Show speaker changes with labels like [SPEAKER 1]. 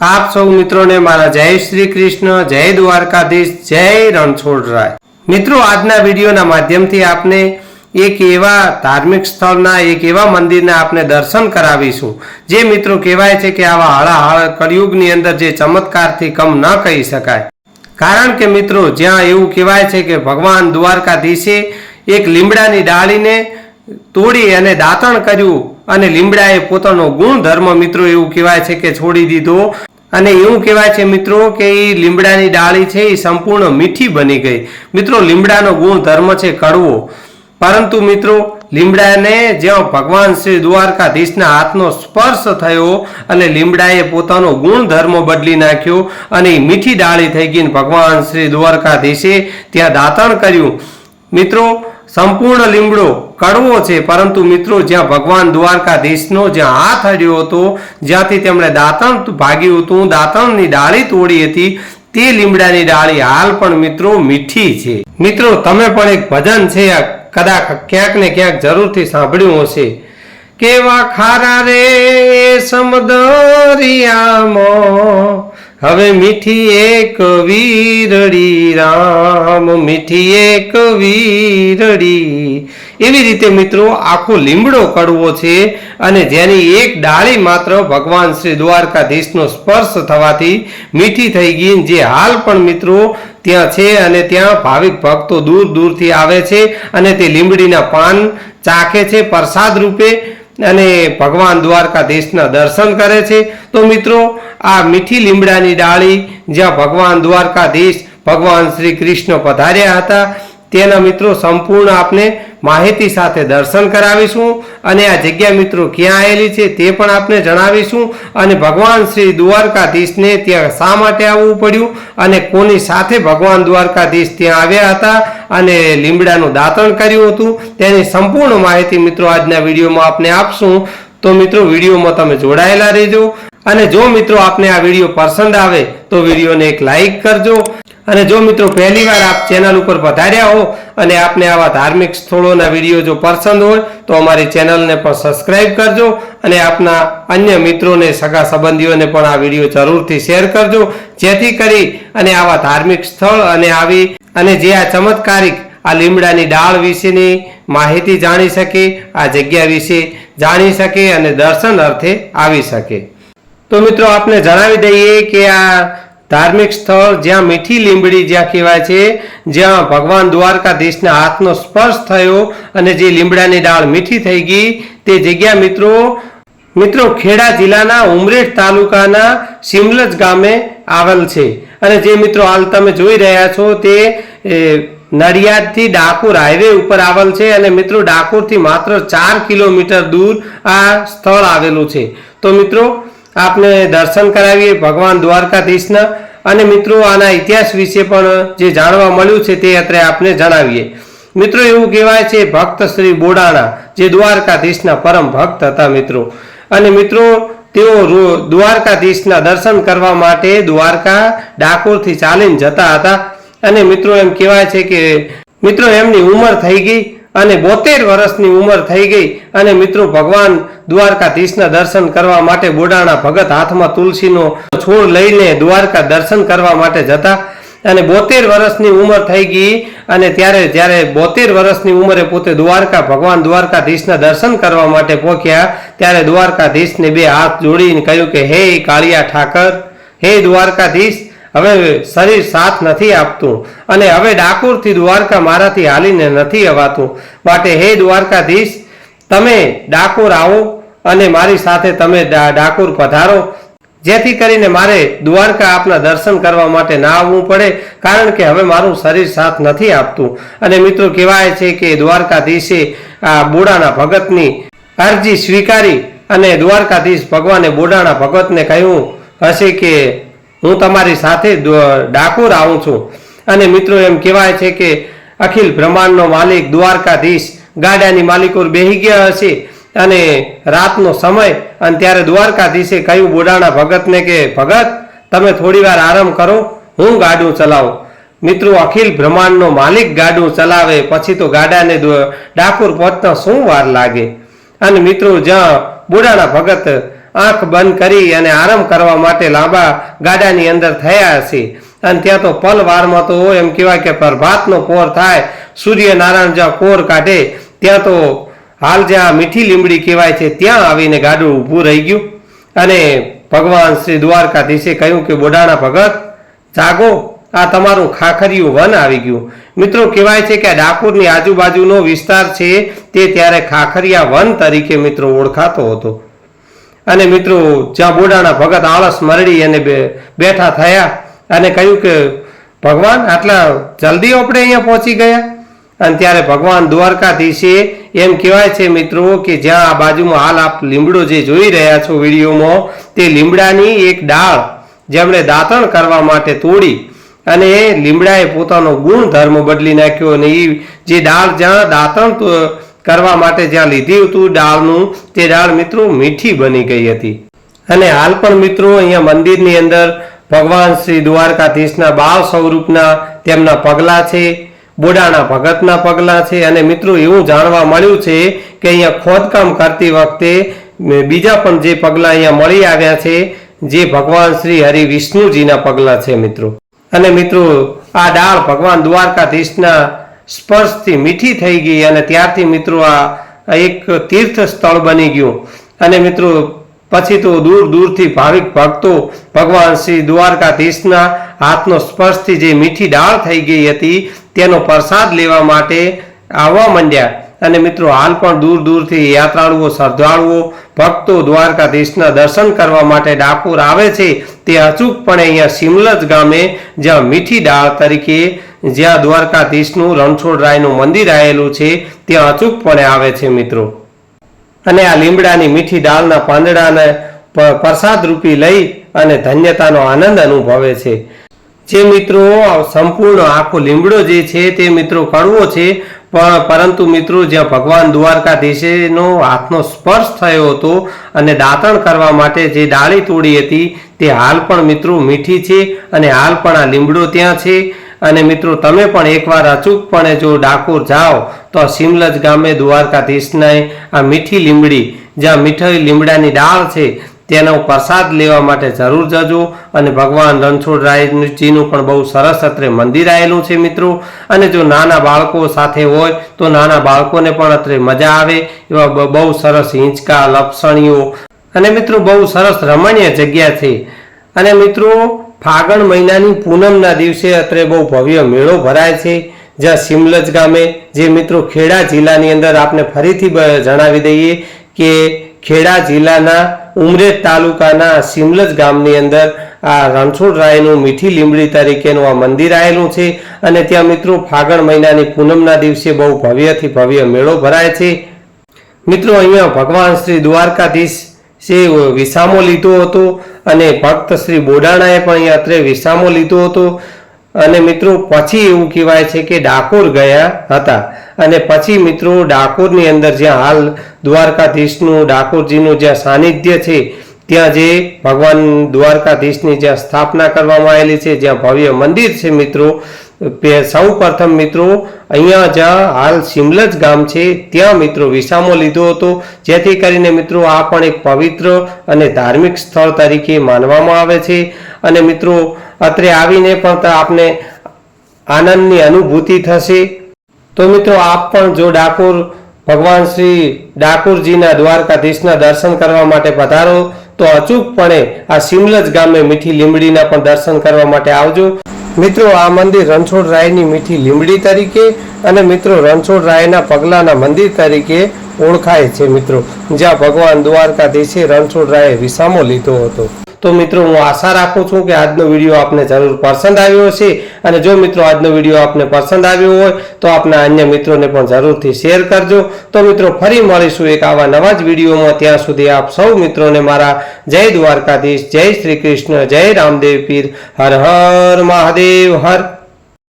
[SPEAKER 1] આપ સૌ મિત્રોને મારા જય શ્રી કૃષ્ણ, જય દ્વારકાધીશ, જય રણછોડરાય મિત્રો, આજના વિડીયોના માધ્યમથી આપને એક એવા ધાર્મિક સ્થળના, એક એવા મંદિરના આપને દર્શન કરાવીશું. જે મિત્રો કહેવાય છે કે આવા હળાહળ કળિયુગની અંદર જે ચમત્કારથી કમ ન કહી શકાય. કારણ કે મિત્રો, જ્યાં એવું કહેવાય છે કે ભગવાન દ્વારકાધીશે એક લીમડાની ડાળીને તોડી અને દાંતણ કર્યું અને લીમડાએ પોતાનો ગુણધર્મ મિત્રો એવું કહેવાય છે કે છોડી દીધો અને એવું કહેવાય છે મિત્રો કે એ લીમડાની ડાળી છે એ સંપૂર્ણ મીઠી બની ગઈ. મિત્રો, લીમડાનો ગુણધર્મ છે કડવો. પરંતુ મિત્રો, લીમડાને જ્યાં ભગવાન શ્રી દ્વારકાધીશના હાથનો સ્પર્શ થયો અને લીમડાએ પોતાનો ગુણધર્મ બદલી નાખ્યો અને એ મીઠી ડાળી થઈ ગઈને ભગવાન શ્રી દ્વારકાધીશે ત્યાં દાતણ કર્યું. મિત્રો સંપૂર્ણ લીમડો કડવો છે, પરંતુ મિત્રો જ્યાં ભગવાન દ્વારકાધીશનો જ્યાં હાથ અડ્યો હતો, જ્યાંથી તેમણે દાંતણ ભાગ્યું હતું, દાંતણની ડાળી તોડી હતી, તે લીમડાની ડાળી હાલ પણ મિત્રો મીઠી છે. મિત્રો, તમે પણ એક ભજન છે કદાચ ક્યાંક ને ક્યાંક જરૂરથી સાંભળ્યું હશે. કેવા ખારા રે સમદરિયામાં હવે મીઠી એક વીરડી રામ, મીઠી એક વીરડી. એવી રીતે મિત્રો આખો લીમડો કડવો છે અને જેની એક ડાળી માત્ર ભગવાન શ્રી દ્વારકાધીશનો સ્પર્શ થવાથી મીઠી થઈ ગઈ જે હાલ પણ મિત્રો ત્યાં છે અને ત્યાં ભાવિક ભક્તો દૂર દૂરથી આવે છે અને તે લીમડીના પાન ચાખે છે પ્રસાદ રૂપે અને ભગવાન દ્વારકાધીશના દર્શન કરે છે. તો મિત્રો, આ મીઠી લીમડાની ડાળી જ્યાં ભગવાન દ્વારકાધીશ ભગવાન શ્રી કૃષ્ણ પધાર્યા હતા, તેના મિત્રો સંપૂર્ણ આપને માહિતી સાથે દર્શન કરાવીશું અને આ જગ્યા મિત્રો ક્યાં આવેલી છે તે પણ આપને જણાવીશું અને ભગવાન શ્રી દ્વારકાધીશને ત્યાં શા માટે આવવું પડ્યું અને કોની સાથે ભગવાન દ્વારકાધીશ ત્યાં આવ્યા હતા અને લીમડાનું દાંતણ કર્યું હતું તેની સંપૂર્ણ માહિતી મિત્રો આજના વિડીયોમાં આપને આપશું. તો મિત્રો વિડીયોમાં તમે જોડાયેલા રહેજો અને જો મિત્રો આપને આ વીડિયો પસંદ આવે તો વિડીયોને એક લાઈક કરજો. અને જો મિત્રો પહેલીવાર આપ ચેનલ ઉપર પધાર્યા હો અને આપને આવા ધાર્મિક સ્થળોના વીડિયો જો પસંદ હોય, તો અમારી ચેનલને પણ સબસ્ક્રાઇબ કરજો અને આપના અન્ય મિત્રોને, સગા સંબંધીઓને પણ આ વીડિયો જરૂરથી શેર કરજો. જેથી કરી અને આવા ધાર્મિક સ્થળ અને આવી અને જે આ ચમત્કારિક આ લીમડાની ડાળ વિશેની માહિતી જાણી શકે, આ જગ્યા વિશે જાણી શકે અને દર્શન અર્થે આવી શકે. તો મિત્રો આપને જણાવી દઈએ કે આ ધાર્મિક સ્થળ જ્યાં મીઠી લીંબડી જ્યાં કહેવાય છે, જ્યાં ભગવાન દ્વારકાધીશના હાથનો સ્પર્શ થયો અને જે લીમડાની ડાળ મીઠી થઈ ગઈ, તે જગ્યા મિત્રો મિત્રો ખેડા જિલ્લાના ઉમરેઠ તાલુકાના સિમલજ ગામે આવેલ છે. અને જે મિત્રો હાલ તમે જોઈ રહ્યા છો તે નડિયાદથી ડાકોર હાઈવે ઉપર આવેલ છે અને મિત્રો ડાકોરથી માત્ર ચાર કિલોમીટર દૂર આ સ્થળ આવેલું છે. તો મિત્રો આપને દર્શન કરાવીએ ભગવાન દ્વારકાધીશના. અને મિત્રો, આના ઇતિહાસ વિશે પણ જે જાણવા મળ્યું છે તે અત્રે આપને જણાવીએ. મિત્રો, એવું કહેવાય છે, ભક્ત શ્રી બોડાણા, જે દ્વારકાધીશના પરમ ભક્ત હતા મિત્રો. અને મિત્રો, તેઓ દ્વારકાધીશના દર્શન કરવા માટે દ્વારકા ડાકોરથી ચાલીને જતા હતા. અને મિત્રો, એમ કહેવાય છે કે, મિત્રો, એમની ઉંમર થઈ ગઈ. અને બોતેર વર્ષની ઉંમર થઈ ગઈ અને મિત્રો ભગવાન દ્વારકાધીશના દર્શન કરવા માટે બોડાણા ભગત હાથમાં તુલસીનો છોડ લઈને દ્વારકા દર્શન કરવા માટે જતા અને બોતેર વર્ષની ઉંમર થઈ ગઈ અને ત્યારે જ્યારે બોતેર વર્ષની ઉંમરે પોતે દ્વારકા ભગવાન દ્વારકાધીશના દર્શન કરવા માટે પહોંચ્યા, ત્યારે દ્વારકાધીશને બે હાથ જોડીને કહ્યું કે, હે કાળિયા ઠાકર, હે દ્વારકાધીશ હવે શરીર સાથ નથી આપતું અને હવે ડાકોરથી દ્વારકા મારાથી હાલીને નથી અવાતું. માટે હે દ્વારકાધીશ, તમે ડાકોર આવો અને મારી સાથે તમે ડાકોર પધારો. જેથી કરીને મારે દ્વારકા આપના દર્શન કરવા માટે ના આવવું પડે, કારણ કે હવે મારું શરીર સાથ નથી આપતું. અને મિત્રો કહેવાય છે કે દ્વારકાધીશે આ બોડાના ભગતની અરજી સ્વીકારી અને દ્વારકાધીશ ભગવાને બોડાણા ભગતને કહ્યું હશે કે હું તમારી સાથે ડાકોર આવું છું. અને મિત્રો એમ કહેવાય છે કે અખિલ બ્રહ્માંડનો માલિક દ્વારકાધીશ, ગાડાની માલિકોર બેહી ગયા હશે. અને રાતનો સમય, અને ત્યારે દ્વારકાધીશે કહ્યું બોડાણા ભગતને કે, ભગત, તમે થોડી વાર આરામ કરો, હું ગાડું ચલાવું. મિત્રો, અખિલ બ્રહ્માંડનો માલિક ગાડું ચલાવે, પછી તો ગાડાને ડાકોર પહોંચતા શું વાર લાગે? અને મિત્રો, જ્યાં બોડાણા ભગત આંખ બંધ કરી અને આરામ કરવા માટે લાંબા ગાડાની અંદર થયા હશે. અને ત્યાં તો પલ વારમાં તો એમ કહેવાય કે પ્રભાતનો કોર થાય, સૂર્યનારાયણ જ્યાં કોર કાઢે, ત્યાં તો હાલ જ્યાં મીઠી લીમડી કહેવાય છે, ત્યાં આવીને ગાડું ઊભું રહી ગયું. અને ભગવાન શ્રી દ્વારકાધીશે કહ્યું કે, બોડાણા ભગત, જાગો. આ તમારું ખાખરિયું વન આવી ગયું. મિત્રો, કહેવાય છે કે ડાકોરની આજુબાજુનો વિસ્તાર છે, તે ત્યારે ખાખરિયા વન તરીકે મિત્રો ઓળખાતો હતો. અને મિત્રો, જ્યાં બોડાણા ભગત આળસ મરડી અને બેઠા થયા અને કહ્યું કે, ભગવાન, આટલા જલ્દી આપણે અહીંયા પહોંચી ગયા? અને ત્યારે ભગવાન દ્વારકાધીશે એમ કહેવાય છે, મિત્રો, કે જ્યાં આ બાજુમાં હાલ આપ લીમડો જે જોઈ રહ્યા છો વિડીયોમાં, તે લીમડાની એક ડાળ જેમણે દાંતણ કરવા માટે તોડી અને એ લીમડાએ પોતાનો ગુણધર્મ બદલી નાખ્યો અને એ જે ડાળ જ્યાં દાંતણ કરવા માટે જ્યાં લીધી હતું ડાળનું તે ડાળ મિત્રો મીઠી બની ગઈ હતી. અને હાલ પણ મિત્રો અહીંયા મંદિરની અંદર ભગવાન શ્રી દ્વારકાધીશના બાળ સ્વરૂપના તેમના પગલા છે, બોડાના ભગતના પગલા છે અને મિત્રો એવું જાણવા મળ્યું છે કે અહીંયા ખોદકામ કરતી વખતે બીજા પણ જે પગલા અહીંયા મળી આવ્યા છે, જે ભગવાન શ્રી હરિ વિષ્ણુજીના પગલા છે મિત્રો. અને મિત્રો આ ડાળ ભગવાન દ્વારકાધીશના સ્પર્શથી મીઠી થઈ ગઈ અને ત્યારથી મિત્રો આ એક તીર્થ સ્થળ બની ગયું. અને મિત્રો, પછી તો દૂર દૂરથી ભાવિક ભક્તો ભગવાન શ્રી દ્વારકાધીશના હાથનો સ્પર્શથી જે મીઠી ડાળ થઈ ગઈ હતી, તેનો પ્રસાદ લેવા માટે આવવા માંડ્યા. અને મિત્રો, હાલ પણ દૂર દૂરથી યાત્રાળુઓ, શ્રદ્ધાળુઓ, ભક્તો દ્વારકાધીશના દર્શન કરવા માટે ડાકોર આવે છે, તે અચૂકપણે અહીંયા સિમલજ ગામે જ્યાં મીઠી ડાળ તરીકે જ્યાં દ્વારકાધીશનું રણછોડરાયનું મંદિર આવેલું છે, ત્યાં અચૂકપણે આવે છે મિત્રો. અને આ લીમડાની મીઠી દાળના પાંદડાને પ્રસાદ રૂપી લઈ અને ધન્યતાનો આનંદ અનુભવે છે. જે મિત્રો, સંપૂર્ણ આખો લીમડો જે છે, તે મિત્રો કડવો છે, પણ પરંતુ મિત્રો, જ્યાં ભગવાન દ્વારકાધીશનો હાથનો સ્પર્શ થયો હતો અને દાંતણ કરવા માટે જે ડાળી તોડી હતી, તે હાલ પણ મિત્રો મીઠી છે અને હાલ પણ આ લીમડો ત્યાં છે. અને મિત્રો, તમે પણ એકવાર અચૂકપણે જો ડાકોર જાઓ, તો સિમલજ ગામે દ્વારકાધીશને આ મીઠી લીમડી, જ્યાં મીઠી લીમડાની ડાળ છે, તેનો પ્રસાદ લેવા માટે જરૂર જજો. અને ભગવાન રણછોડરાયજીનું પણ બહુ સરસ અત્રે મંદિર આવેલું છે મિત્રો. અને જો નાના બાળકો સાથે હોય, તો નાના બાળકોને પણ અત્રે મજા આવે, એવા બહુ સરસ હિંચકા, લપસણીઓ. અને મિત્રો, બહુ સરસ રમણીય જગ્યા છે. અને મિત્રો ફાગણ મહિનાની પૂનમના દિવસે અત્રે બહુ ભવ્ય મેળો ભરાય છે. જ્યાં સિમલજ ગામે જે મિત્રો ખેડા જિલ્લાની અંદર આપને ફરીથી જણાવી દઈએ કે ખેડા જિલ્લાના ઉમરેઠ તાલુકાના સિમલજ ગામની અંદર આ રણછોડરાયનું મીઠી લીમડી તરીકેનું આ મંદિર આવેલું છે અને ત્યાં મિત્રો ફાગણ મહિનાની પૂનમના દિવસે બહુ ભવ્યથી ભવ્ય મેળો ભરાય છે. મિત્રો, અહીંયા ભગવાન શ્રી દ્વારકાધીશ છે વિસામો લીધો હતો અને ભક્ત શ્રી બોડાણાએ પણ અહીંયા અત્રે વિસામો લીધો હતો. અને મિત્રો, પછી એવું કહેવાય છે કે ડાકોર ગયા હતા. અને પછી મિત્રો, ડાકોરની અંદર જ્યાં હાલ દ્વારકાધીશનું ડાકોરજીનું જ્યાં સાનિધ્ય છે, ત્યાં જે ભગવાન દ્વારકાધીશની જ્યાં સ્થાપના કરવામાં આવેલી છે, જ્યાં ભવ્ય મંદિર છે મિત્રો સૌ પ્રથમ મિત્રો, અહીંયા જ્યાં હાલ સિમલજ ગામ છે, ત્યાં મિત્રો વિસામો લીધો હતો. જેથી કરીને મિત્રો આ પણ એક પવિત્ર અને ધાર્મિક સ્થળ તરીકે માનવામાં આવે છે. અને મિત્રો, અત્રે આવીને પણ આપને આનંદની અનુભૂતિ થશે. તો મિત્રો, આપ પણ જો ડાકોર ભગવાન શ્રી ડાકોરજીના દ્વારકાધીશના દર્શન કરવા માટે પધારો, તો અચૂકપણે આ સિમલજ ગામે મીઠી લીમડીના પણ દર્શન કરવા માટે આવજો. મિત્રો, આ મંદિર રણછોડ રાયની મીઠી લીમડી તરીકે અને મિત્રો, રણછોડ રાયના પગલાના મંદિર તરીકે ઓળખાય છે મિત્રો. જ્યાં ભગવાન દ્વારકાધીશે રણછોડ રાયે વિસામો લીધો હતો. તો મિત્રો હું આશા રાખું છું કે આજનો વીડિયો આપને જરૂર પસંદ આવ્યો હશે અને જો મિત્રો આજનો વીડિયો આપને પસંદ આવ્યો હોય તો આપના અન્ય મિત્રોને પણ જરૂરથી શેર કરજો. તો મિત્રો ફરી મળીશું એક આવા નવા જ વિડીયોમાં. ત્યાં સુધી આપ સૌ મિત્રોને મારા જય દ્વારકાધીશ, જય શ્રી કૃષ્ણ, જય રામદેવ પીર, હર હર મહાદેવ, હર